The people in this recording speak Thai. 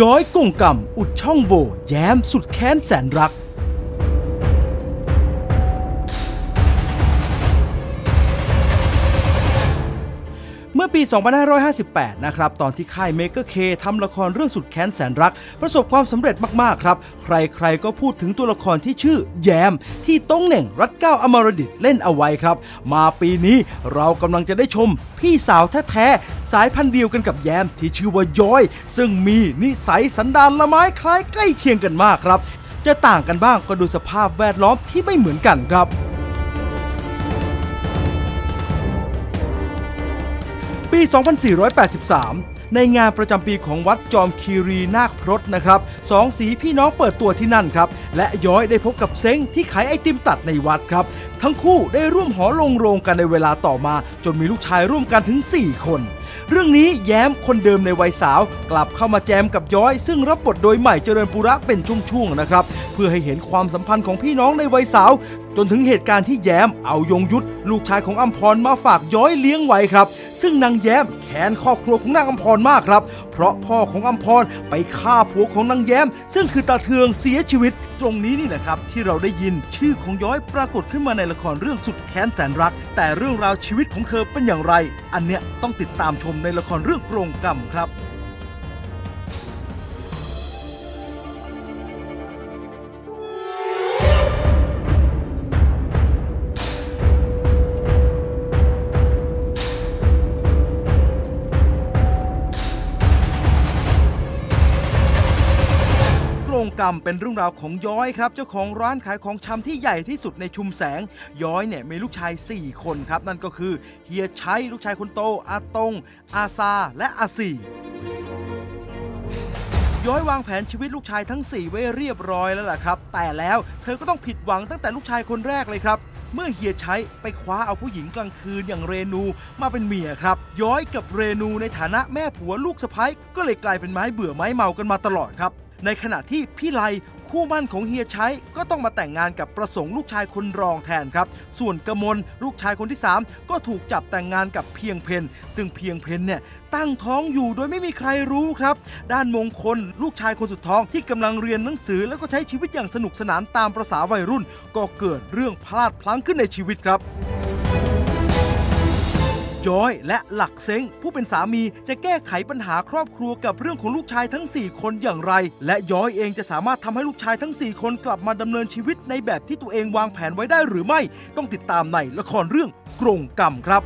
ย้อยกงกรรมอุดช่องโหว่แย้มสุดแค้นแสนรัก มื่อปี 2558 นะครับ ตอนที่ค่ายเมก e เคทำละครเรื่องสุดแค้นแสนรัก ประสบความสำเร็จมาก ๆ ครับ ใคร ๆ ก็พูดถึงตัวละครที่ชื่อแยม ที่ต้องเหน่งรัตเก้าอมรดิตเล่นเอาไว้ครับ มาปีนี้เรากำลังจะได้ชมพี่สาวแท้ ๆ สายพันธุ์เดียวกันกับแยมที่ชื่อว่าย้อย ซึ่งมีนิสัยสันดานละไม้คล้ายใกล้เคียงกันมากครับ จะต่างกันบ้างก็ดูสภาพแวดล้อมที่ไม่เหมือนกันครับ 2483 ในงานประจำปีของวัดจอมคีรีนาคพรตนะครับสองสีพี่น้องเปิดตัวที่นั่นครับ และย้อยได้พบกับเซ้งที่ขายไอติมตัดในวัดครับ ทั้งคู่ได้ร่วมหอลงโรงกันในเวลาต่อมา จนมีลูกชายร่วมกันถึง 4 คน เรื่องนี้แย้มคนเดิมในวัยสาว กลับเข้ามาแจมกับย้อย ซึ่งรับบทโดยใหม่เจริญปุระเป็นช่วงๆนะครับเพื่อให้เห็นความสัมพันธ์ของพี่น้องในวัยสาวจนถึงเหตุการณ์ที่แย้มเอายงยุทธลูกชายของอัมพรมาฝากย้อยเลี้ยงไว้ครับ ซึ่งนางแย้มแค้นครอบครัวของนางอัมพรมากครับ เพราะพ่อของอัมพรไปฆ่าผัวของนางแย้ม ซึ่งคือตาเทืองเสียชีวิต ตรงนี้นี่แหละครับ ที่เราได้ยินชื่อของย้อยปรากฏขึ้นมาในละครเรื่องสุดแค้นแสนรัก แต่เรื่องราวชีวิตของเธอเป็นอย่างไร อันเนี้ยต้องติดตามชมในละครเรื่องโกรงกรรมครับ กรรมเป็นเรื่องราวของย้อยครับ เจ้าของร้านขายของชำที่ใหญ่ที่สุดในชุมแสง ย้อยเนี่ยมีลูกชาย 4 คนครับ นั่นก็คือเฮียชัยลูกชายคนโต อาตง อาซา และอาซีย้อยวางแผนชีวิตลูกชายทั้ง 4 ไว้เรียบร้อยแล้วล่ะครับ แต่แล้วเธอก็ต้องผิดหวังตั้งแต่ลูกชายคนแรกเลยครับ เมื่อเฮียชัยไปคว้าเอาผู้หญิงกลางคืนอย่างเรนูมาเป็นเมียครับ ย้อยกับเรนูในฐานะแม่ผัวลูกสะพ้ยก็เลยกลายเป็นไม้เบื่อไม้เมากันมาตลอดครับ ในขณะที่พี่ไลคู่มั่นของเฮียชัยก็ต้องมาแต่งงานกับประสงค์ลูกชายคนรองแทนครับ ส่วนกมลลูกชายคนที่ 3 ก็ถูกจับแต่งงานกับเพียงเพนซึ่งเพียงเพนเนี่ยตั้งท้องอยู่โดยไม่มีใครรู้ครับ ด้านมงคลลูกชายคนสุดท้องที่กำลังเรียนหนังสือ แล้วก็ใช้ชีวิตอย่างสนุกสนานตามประษาวัยรุ่น ก็เกิดเรื่องพลาดพลั้งขึ้นในชีวิตครับ ย้อยและหลักเซ้งผู้เป็นสามีจะแก้ไขปัญหาครอบครัวกับเรื่องของลูกชายทั้ง 4 คนอย่างไร และย้อยเองจะสามารถทำให้ลูกชายทั้ง 4 คนกลับมาดำเนินชีวิตในแบบที่ตัวเองวางแผนไว้ได้หรือไม่ ต้องติดตามในละครเรื่องกรงกรรมครับ